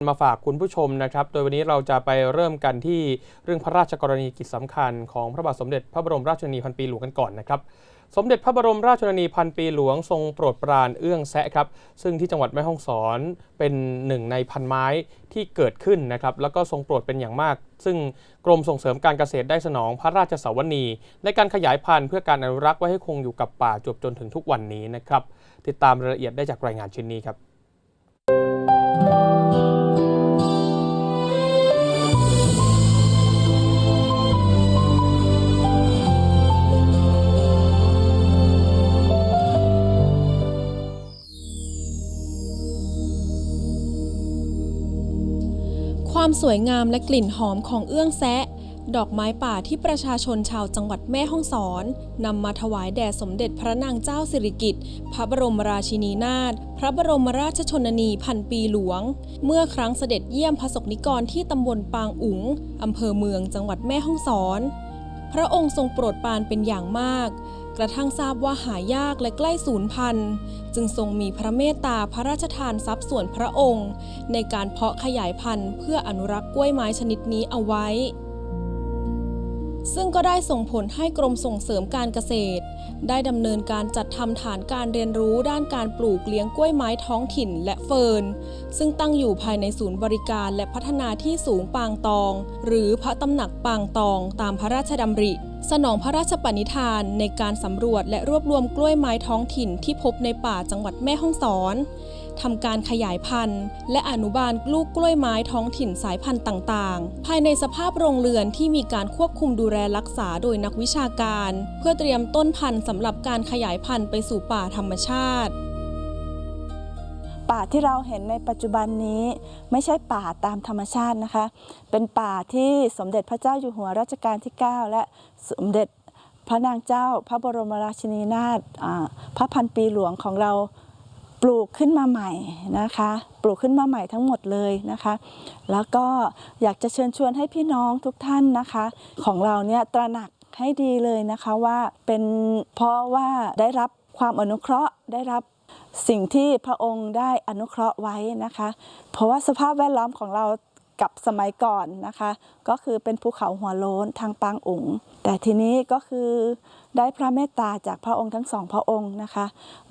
มาฝากคุณผู้ชมนะครับ โดยวันนี้เราจะไปเริ่มกันที่เรื่องพระราชกรณียกิจสำคัญของพระบาทสมเด็จพระบรมราชชนีพันปีหลวงกันก่อนนะครับ สมเด็จพระบรมราชชนนีพันปีหลวงทรงโปรดปรานเอื้องแซะครับ ซึ่งที่จังหวัดแม่ฮ่องสอนเป็นหนึ่งในพันไม้ที่เกิดขึ้นนะครับ แล้วก็ทรงโปรดเป็นอย่างมาก ซึ่งกรมส่งเสริมการเกษตรได้สนองพระราชสวนี ในการขยายพันธุ์เพื่อการอนุรักษ์ไว้ให้คงอยู่กับป่าจวบจนถึงทุกวันนี้นะครับ ติดตามรายละเอียดได้จากรายงานชิ้นนี้ครับ ความสวยงามและกลิ่นหอมของเอื้องแซะ ดอกไม้ป่าที่ประชาชนชาวจังหวัดแม่ฮ่องสอนนำมาถวายแด่สมเด็จพระนางเจ้าสิริกิติ์พระบรมราชินีนาถพระบรมราชชนนีพันปีหลวง เมื่อครั้งเสด็จเยี่ยมพระสกนิกรที่ตำบลปางอุ๋งอำเภอเมืองจังหวัดแม่ฮ่องสอน พระองค์ทรงโปรดปรานเป็นอย่างมาก กระทั่งทราบว่าหายากและใกล้สูญพันธุ์ จึงทรงมีพระเมตตาพระราชทานทรัพย์ส่วนพระองค์ ในการเพาะขยายพันธุ์เพื่ออนุรักษ์กล้วยไม้ชนิดนี้เอาไว้ ซึ่งก็ได้ส่งผลให้กรมส่งเสริมการเกษตร ได้ดำเนินการจัดทำฐานการเรียนรู้ด้านการปลูกเลี้ยงกล้วยไม้ท้องถิ่นและเฟิร์น ซึ่งตั้งอยู่ภายในศูนย์บริการและพัฒนาที่สูงปางตอง หรือพระตำหนักปางตองตามพระราชดำริ สนองพระราชปณิธานในการสำรวจและรวบรวมกล้วยไม้ท้องถิ่นที่พบในป่าจังหวัดแม่ฮ่องสอนทำการขยายพันธุ์ และอนุบาลลูกกล้วยไม้ท้องถิ่นสายพันธุ์ต่างๆ ภายในสภาพโรงเรือนที่มีการควบคุมดูแลรักษาโดยนักวิชาการ เพื่อเตรียมต้นพันธุ์สำหรับการขยายพันธุ์ไปสู่ป่าธรรมชาติ ป่าที่เราเห็นในปัจจุบันนี้ไม่ใช่ป่าตามธรรมชาตินะคะ เป็นป่าที่สมเด็จพระเจ้าอยู่หัวรัชกาลที่ 9 และสมเด็จพระนางเจ้าพระบรมราชินีนาถพระพันปีหลวงของเราปลูกขึ้นมาใหม่นะคะ ปลูกขึ้นมาใหม่ทั้งหมดเลยนะคะ แล้วก็อยากจะเชิญชวนให้พี่น้องทุกท่านนะคะ ของเราเนี่ยตระหนักให้ดีเลยนะคะว่าเป็นเพราะว่าได้รับความอนุเคราะห์ได้รับ สิ่งที่พระองค์ได้อนุเคราะห์ไว้นะคะ เพราะว่าสภาพแวดล้อมของเรากับสมัยก่อนนะคะ ก็คือเป็นภูเขาหัวโล้นทางปางอุ๋งแต่ทีนี้ก็คือได้พระเมตตาจากพระองค์ทั้งสองพระองค์นะคะ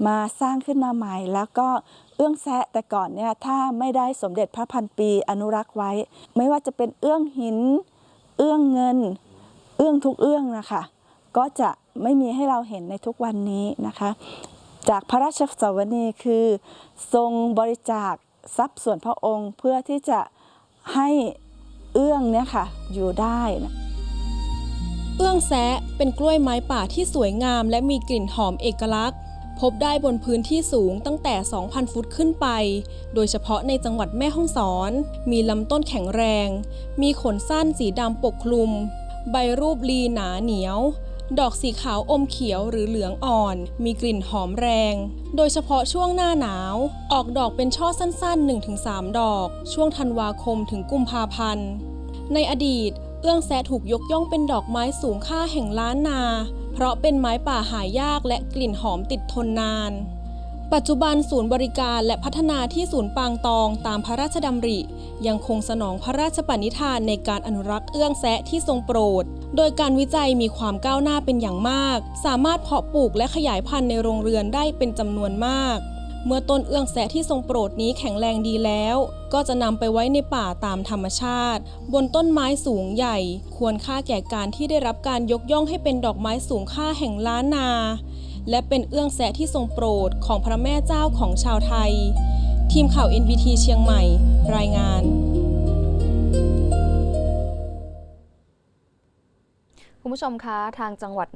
มาสร้างขึ้นมาใหม่แล้วก็เอื้องแซะแต่ก่อนเนี่ยถ้าไม่ได้สมเด็จพระพันปีอนุรักษ์ไว้ ไม่ว่าจะเป็นเอื้องหิน เอื้องเงิน เอื้องทุกเอื้องนะคะ ก็จะไม่มีให้เราเห็นในทุกวันนี้นะคะ จากพระราชสวนีคือ ทรงบริจาคทรัพย์ส่วนพระองค์เพื่อที่จะให้เอื้องเนี่ยค่ะอยู่ได้นะเอื้องแซะเป็นกล้วยไม้ป่าที่สวยงาม และมีกลิ่นหอมเอกลักษณ์ พบได้บนพื้นที่สูงตั้งแต่ 2,000 ฟุตขึ้นไป โดยเฉพาะในจังหวัดแม่ฮ่องสอน มีลำต้นแข็งแรง มีขนสั้นสีดำปกคลุม ใบรูปลีหนาเหนียว ดอกสีขาวอมเขียวหรือเหลืองอ่อน มีกลิ่นหอมแรง โดยเฉพาะช่วงหน้าหนาว ออกดอกเป็นช่อสั้น ๆ 1-3 ดอก ช่วงธันวาคมถึงกุมภาพันธ์ ในอดีต เอื้องแซถูกยกย่องเป็นดอกไม้สูงค่าแห่งล้านนา เพราะเป็นไม้ป่าหายากและกลิ่นหอมติดทนนาน ปัจจุบันศูนย์บริการและพัฒนาที่ศูนย์ปางตองตามพระราชดำริ ยังคงสนองพระราชปณิธานในการอนุรักษ์เอื้องแซะที่ทรงโปรด โดยการวิจัยมีความก้าวหน้าเป็นอย่างมาก สามารถเพาะปลูกและขยายพันธุ์ในโรงเรือนได้เป็นจำนวนมาก เมื่อต้นเอื้องแสะที่ทรงโปรดนี้แข็งแรงดีแล้ว ก็จะนำไปไว้ในป่าตามธรรมชาติ บนต้นไม้สูงใหญ่ ควรค่าแก่การที่ได้รับการยกย่องให้เป็นดอกไม้สูงค่าแห่งล้านนา และเป็นเอื้องแสะที่ทรงโปรดของพระแม่เจ้าของชาวไทย ทีมข่าว NBT เชียงใหม่ รายงาน คุณผู้ชมคะ ทางจังหวัดใน